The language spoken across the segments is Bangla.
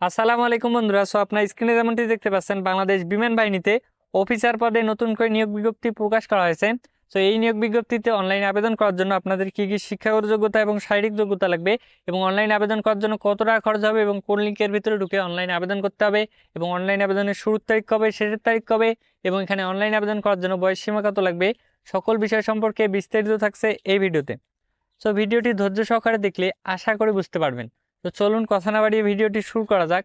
আসসালামু আলাইকুম বন্ধুরা সো আপনার স্ক্রিনে যেমনটি দেখতে পাচ্ছেন, বাংলাদেশ বিমান বাহিনীতে অফিসার পদে নতুন করে নিয়োগ বিজ্ঞপ্তি প্রকাশ করা হয়েছে। সো এই নিয়োগ বিজ্ঞপ্তিতে অনলাইনে আবেদন করার জন্য আপনাদের কী কী শিক্ষাগত যোগ্যতা এবং শারীরিক যোগ্যতা লাগবে এবং অনলাইনে আবেদন করার জন্য কত টাকা খরচ হবে এবং কোন লিঙ্কের ভিতরে ঢুকে অনলাইনে আবেদন করতে হবে এবং অনলাইন আবেদনের শুরুর তারিখ কবে, শেষের তারিখ কবে এবং এখানে অনলাইন আবেদন করার জন্য বয়স সীমা কত লাগবে, সকল বিষয় সম্পর্কে বিস্তারিত থাকছে এই ভিডিওতে। সো ভিডিওটি ধৈর্য সহকারে দেখলে আশা করে বুঝতে পারবেন। তো চলুন কথা না বাড়িয়ে ভিডিওটি শুরু করা যাক।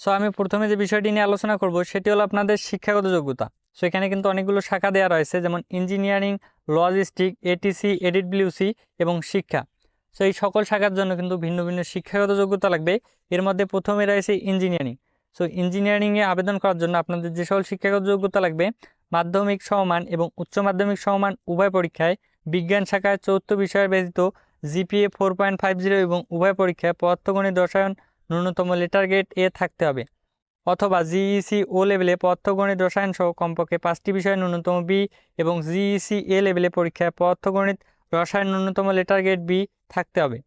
সো আমি প্রথমে যে বিষয়টি নিয়ে আলোচনা করব, সেটি হলো আপনাদের শিক্ষাগত যোগ্যতা। সো এখানে কিন্তু অনেকগুলো শাখা দেওয়া রয়েছে, যেমন ইঞ্জিনিয়ারিং, লজিস্টিক এটিসি এডিট ব্লিউসি এবং শিক্ষা। সো এই সকল শাখার জন্য কিন্তু ভিন্ন ভিন্ন শিক্ষাগত যোগ্যতা লাগবে। এর মধ্যে প্রথমে রয়েছে ইঞ্জিনিয়ারিং। সো ইঞ্জিনিয়ারিংয়ে আবেদন করার জন্য আপনাদের যে সকল শিক্ষাগত যোগ্যতা লাগবে, মাধ্যমিক সমমান এবং উচ্চ মাধ্যমিক সমমান উভয় পরীক্ষায় বিজ্ঞান শাখায় চৌদ্দ বিষয়ের ব্যতীত GPA four point five zero এবং উভয় পরীক্ষায় পদার্থগণিত রসায়ন ন্যূনতম লেটার গেট এ থাকতে হবে। অথবা জিইসি ও লেভেলে পদার্থগণিত রসায়ন সহ কমপক্ষে পাঁচটি বিষয়ে ন্যূনতম বি এবং জিইসি এ লেভেলে পরীক্ষায় পদার্থগণিত রসায়ন ন্যূনতম লেটার গেট বি থাকতে হবে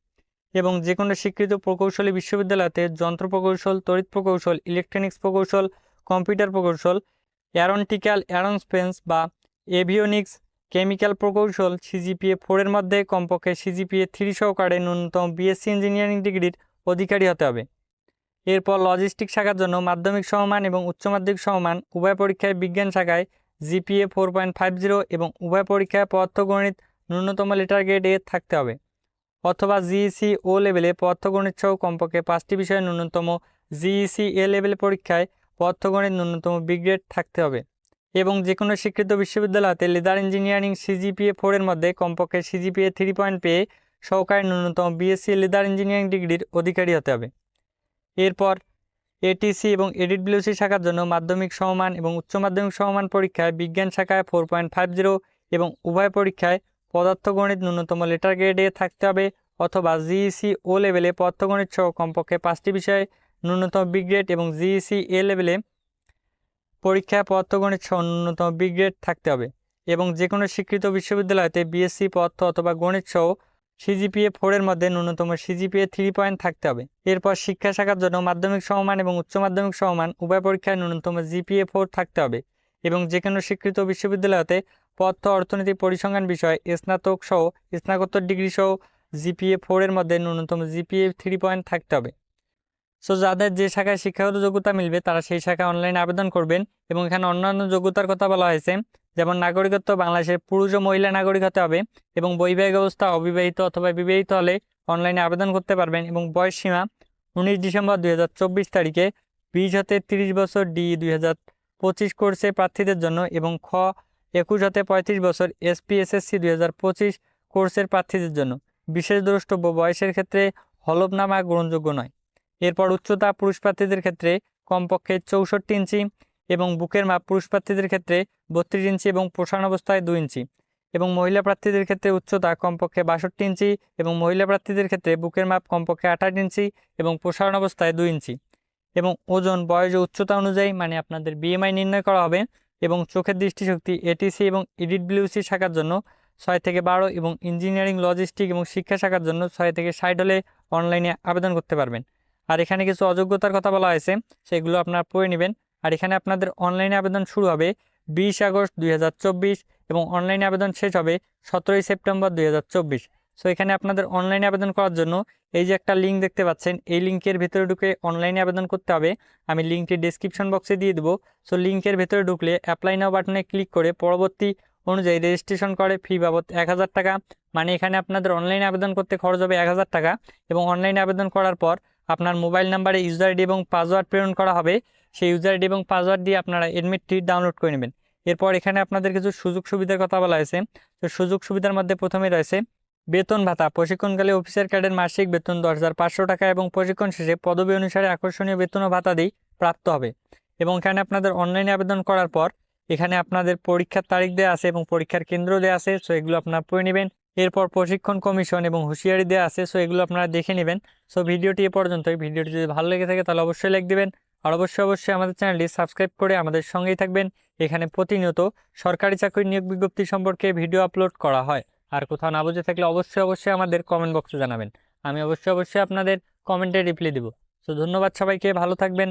এবং যে কোনো স্বীকৃত প্রকৌশলী বিশ্ববিদ্যালয়তে যন্ত্র প্রকৌশল, তড়িৎ প্রকৌশল ইলেকট্রনিক্স প্রকৌশল কম্পিউটার প্রকৌশল অ্যারনটিক্যাল অ্যারোস্পেন্স বা এভিওনিক্স কেমিক্যাল প্রকৌশল সিজিপিএ ফোরের মধ্যে কমপক্ষে সিজিপিএ থ্রি সহকারে ন্যূনতম বিএসসি ইঞ্জিনিয়ারিং ডিগ্রির অধিকারী হতে হবে। এরপর লজিস্টিক শাখার জন্য মাধ্যমিক সমমান এবং উচ্চ মাধ্যমিক সমমান উভয় পরীক্ষায় বিজ্ঞান শাখায় GPA four point five zero এবং উভয় পরীক্ষায় পদার্থগণিত ন্যূনতম লেটার গ্রেড এ থাকতে হবে। অথবা জিইসি ও লেভেলে পদার্থগণিত সহ কমপক্ষে পাঁচটি বিষয়ে ন্যূনতম জিইসি এ লেভেল পরীক্ষায় পদার্থগণিত ন্যূনতম বি গ্রেড থাকতে হবে। এবং যে কোনো স্বীকৃত বিশ্ববিদ্যালয়তে লেদার ইঞ্জিনিয়ারিং সিজিপিএ ফোরের মধ্যে কমপক্ষে সিজিপিএ থ্রি পয়েন্ট পেয়ে সহকারী ন্যূনতম বিএসসি লেদার ইঞ্জিনিয়ারিং ডিগ্রির অধিকারী হতে হবে। এরপর এটিসি এবং এডিট ব্লিউসি শাখার জন্য মাধ্যমিক সমমান এবং উচ্চ মাধ্যমিক সমমান পরীক্ষায় বিজ্ঞান শাখায় ফোর পয়েন্ট ফাইভ জিরো এবং উভয় পরীক্ষায় পদার্থগণিত ন্যূনতম লেটার গ্রেডে থাকতে হবে অথবা জিইসি ও লেভেলে পদার্থগণিত সহ কমপক্ষে পাঁচটি বিষয়ে ন্যূনতম বি গ্রেড এবং জিইসি এ লেভেলে পরীক্ষায় পদার্থগণিত সহ ন্যূনতম বি গ্রেড থাকতে হবে এবং যে কোনো স্বীকৃত বিশ্ববিদ্যালয়তে বিএসসি পদার্থ অথবা গণিত সহ সিজিপিএ ফোরের মধ্যে ন্যূনতম সিজিপিএ থ্রি পয়েন্ট থাকতে হবে। এরপর শিক্ষা শাখার জন্য মাধ্যমিক সমমান এবং উচ্চ মাধ্যমিক সমমান উভয় পরীক্ষায় ন্যূনতম জিপিএ ফোর থাকতে হবে এবং যে কোনো স্বীকৃত বিশ্ববিদ্যালয়তে পথ অর্থনীতি পরিসংখ্যান বিষয়ে, স্নাতক সহ স্নাতকোত্তর ডিগ্রি সহ জিপিএ ফোরের মধ্যে ন্যূনতম জিপিএ থ্রি পয়েন্ট থাকতে হবে। সো যাদের যে শাখায় শিক্ষাগত যোগ্যতা মিলবে, তারা সেই শাখায় অনলাইনে আবেদন করবেন এবং এখানে অন্যান্য যোগ্যতার কথা বলা হয়েছে, যেমন নাগরিকত্ব বাংলাদেশের পুরুষ ও মহিলা নাগরিক হতে হবে এবং বৈবাহিক অবস্থা, অবিবাহিত অথবা বিবাহিত হলে অনলাইনে আবেদন করতে পারবেন এবং বয়স সীমা উনিশ ডিসেম্বর দুই হাজার চব্বিশ তারিখে, বিশ হতে তিরিশ বছর ডি দুই পঁচিশ কোর্সে প্রার্থীদের জন্য এবং খ একুশ হতে পঁয়ত্রিশ বছর এসপি এসএসসি দুই পঁচিশ কোর্সের প্রার্থীদের জন্য। বিশেষ দ্রষ্টব্য, বয়সের ক্ষেত্রে হলফনামা গ্রহণযোগ্য নয়। এরপর উচ্চতা পুরুষ প্রার্থীদের ক্ষেত্রে কমপক্ষে চৌষট্টি ইঞ্চি এবং বুকের মাপ পুরুষ প্রার্থীদের ক্ষেত্রে বত্রিশ ইঞ্চি এবং পোষণ অবস্থায় দুই ইঞ্চি এবং মহিলা প্রার্থীদের ক্ষেত্রে উচ্চতা কমপক্ষে বাষট্টি ইঞ্চি এবং মহিলা প্রার্থীদের ক্ষেত্রে বুকের মাপ কমপক্ষে আঠাশ ইঞ্চি এবং প্রসারণ অবস্থায় দুই ইঞ্চি এবং ওজন, বয়স ও উচ্চতা অনুযায়ী মানে আপনাদের বিএমআই নির্ণয় করা হবে এবং চোখের দৃষ্টিশক্তি এটিসি এবং ইডিট ব্লিউসি শাখার জন্য ছয় থেকে বারো এবং ইঞ্জিনিয়ারিং লজিস্টিক এবং শিক্ষা শাখার জন্য ছয় থেকে ষাট হলে অনলাইনে আবেদন করতে পারবেন। আর এখানে কিছু অযোগ্যতার কথা বলা হয়েছে, সেগুলো আপনারা পড়ে নেবেন। আর এখানে আপনাদের অনলাইনে আবেদন শুরু হবে বিশ আগস্ট দুই হাজার চব্বিশ এবং অনলাইনে আবেদন শেষ হবে সতেরোই সেপ্টেম্বর দুই হাজার চব্বিশ। সো এখানে আপনাদের অনলাইনে আবেদন করার জন্য এই যে একটা লিঙ্ক দেখতে পাচ্ছেন, এই লিঙ্কের ভেতরে ঢুকে অনলাইনে আবেদন করতে হবে। আমি লিঙ্কটি ডিসক্রিপশন বক্সে দিয়ে দেবো। সো লিঙ্কের ভেতরে ঢুকলে অ্যাপ্লাই নাও বাটনে ক্লিক করে পরবর্তী অনুযায়ী রেজিস্ট্রেশন করে ফি বাবদ এক হাজার টাকা। মানে এখানে আপনাদের অনলাইনে আবেদন করতে খরচ হবে এক হাজার টাকা এবং অনলাইনে আবেদন করার পর আপনার মোবাইল নাম্বারে ইউজার আইডি এবং পাসওয়ার্ড প্রেরণ করা হবে। সেই ইউজার আইডি এবং পাসওয়ার্ড দিয়ে আপনারা এডমিটটি ডাউনলোড করে নেবেন। এরপর এখানে আপনাদের কিছু সুযোগ সুবিধার কথা বলা হয়েছে। তো সুযোগ সুবিধার মধ্যে প্রথমে রয়েছে বেতন ভাতা। প্রশিক্ষণকালে অফিসার কার্ডের মাসিক বেতন দশ হাজার পাঁচশো টাকা এবং প্রশিক্ষণ শেষে পদবি অনুসারে আকর্ষণীয় বেতন ও ভাতা দিয়ে প্রাপ্ত হবে। এবং এখানে আপনাদের অনলাইনে আবেদন করার পর এখানে আপনাদের পরীক্ষার তারিখ দেওয়া আছে এবং পরীক্ষার কেন্দ্র দেওয়া আছে। সো এগুলো আপনারা পড়ে নেবেন। এরপর প্রশিক্ষণ কমিশন এবং হুঁশিয়ারি দেওয়া আছে সো এগুলো আপনারা দেখে নেবেন। সো ভিডিওটি এ পর্যন্তই। ভিডিওটি যদি ভালো লেগে থাকে তাহলে অবশ্যই লাইক দেবেন। আর অবশ্যই অবশ্যই আমাদের চ্যানেলটি সাবস্ক্রাইব করে আমাদের সঙ্গেই থাকবেন। এখানে প্রতিনিয়ত সরকারি চাকরি নিয়োগ বিজ্ঞপ্তি সম্পর্কে ভিডিও আপলোড করা হয়। আর কোথাও না বুঝে থাকলে অবশ্যই অবশ্যই আমাদের কমেন্ট বক্সে জানাবেন। আমি অবশ্যই অবশ্যই আপনাদের কমেন্টে রিপ্লাই দেবো। সো ধন্যবাদ সবাইকে, ভালো থাকবেন।